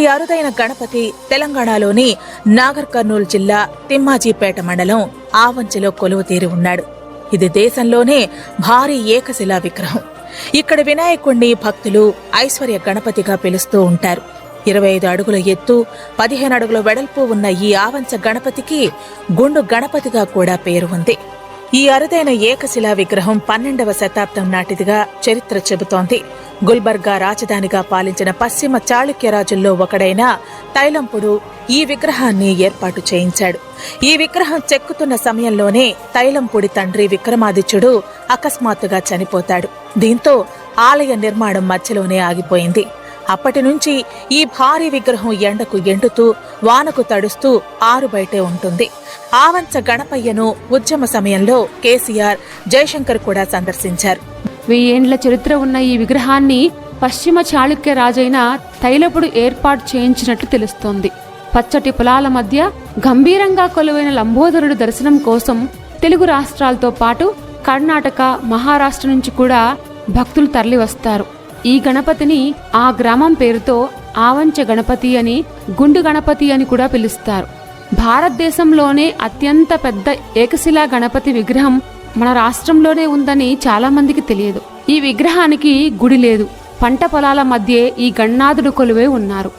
ఇట్టి అరుదైన గణపతి తెలంగాణలోని నాగర్ కర్నూలు జిల్లా తిమ్మాజీపేట మండలం ఆవంచిలో కొలువు తీరి ఉన్నాడు. ఇది దేశంలోనే భారీ ఏకశిలా విగ్రహం. ఇక్కడ వినాయకుణ్ణి భక్తులు ఐశ్వర్య గణపతిగా పిలుస్తూ ఉంటారు. ఇరవై ఐదు అడుగుల ఎత్తు పదిహేను అడుగుల వెడల్పు ఉన్న ఈ ఆవంచ గణపతికి గుండు గణపతిగా కూడా పేరు ఉంది. ఈ అరుదైన ఏకశిలా విగ్రహం పన్నెండవ శతాబ్దం నాటిదిగా చరిత్ర చెబుతోంది. గుల్బర్గా రాజధానిగా పాలించిన పశ్చిమ చాళుక్య రాజుల్లో ఒకడైన తైలంపుడు ఈ విగ్రహాన్ని ఏర్పాటు చేయించాడు. ఈ విగ్రహం చెక్కుతున్న సమయంలోనే తైలంపుడి తండ్రి విక్రమాదిత్యుడు అకస్మాత్తుగా చనిపోతాడు. దీంతో ఆలయ నిర్మాణం మధ్యలోనే ఆగిపోయింది. అప్పటి నుంచి ఈ భారీ విగ్రహం ఎండకు ఎండుతూ వానకు తడుస్తూ ఆరు బయటే ఉంటుంది. ఆవంచ గణపయ్యను ఉద్యమ సమయంలో కేసీఆర్ జయశంకర్ కూడా సందర్శించారు. వెయ్యేండ్ల చరిత్ర ఉన్న ఈ విగ్రహాన్ని పశ్చిమ చాళుక్య రాజైన తైలపుడు ఏర్పాటు చేయించినట్లు తెలుస్తోంది. పచ్చటి పొలాల మధ్య గంభీరంగా కొలువైన లంబోదరుడు దర్శనం కోసం తెలుగు రాష్ట్రాలతో పాటు కర్ణాటక మహారాష్ట్ర నుంచి కూడా భక్తులు తరలివస్తారు. ఈ గణపతిని ఆ గ్రామం పేరుతో ఆవంచ గణపతి అని గుండు గణపతి అని కూడా పిలుస్తారు. భారతదేశంలోనే అత్యంత పెద్ద ఏకశిలా గణపతి విగ్రహం మన రాష్ట్రంలోనే ఉందని చాలా మందికి తెలియదు. ఈ విగ్రహానికి గుడి లేదు. పంట పొలాల మధ్యే ఈ గణనాథుడు కొలువే ఉన్నారు.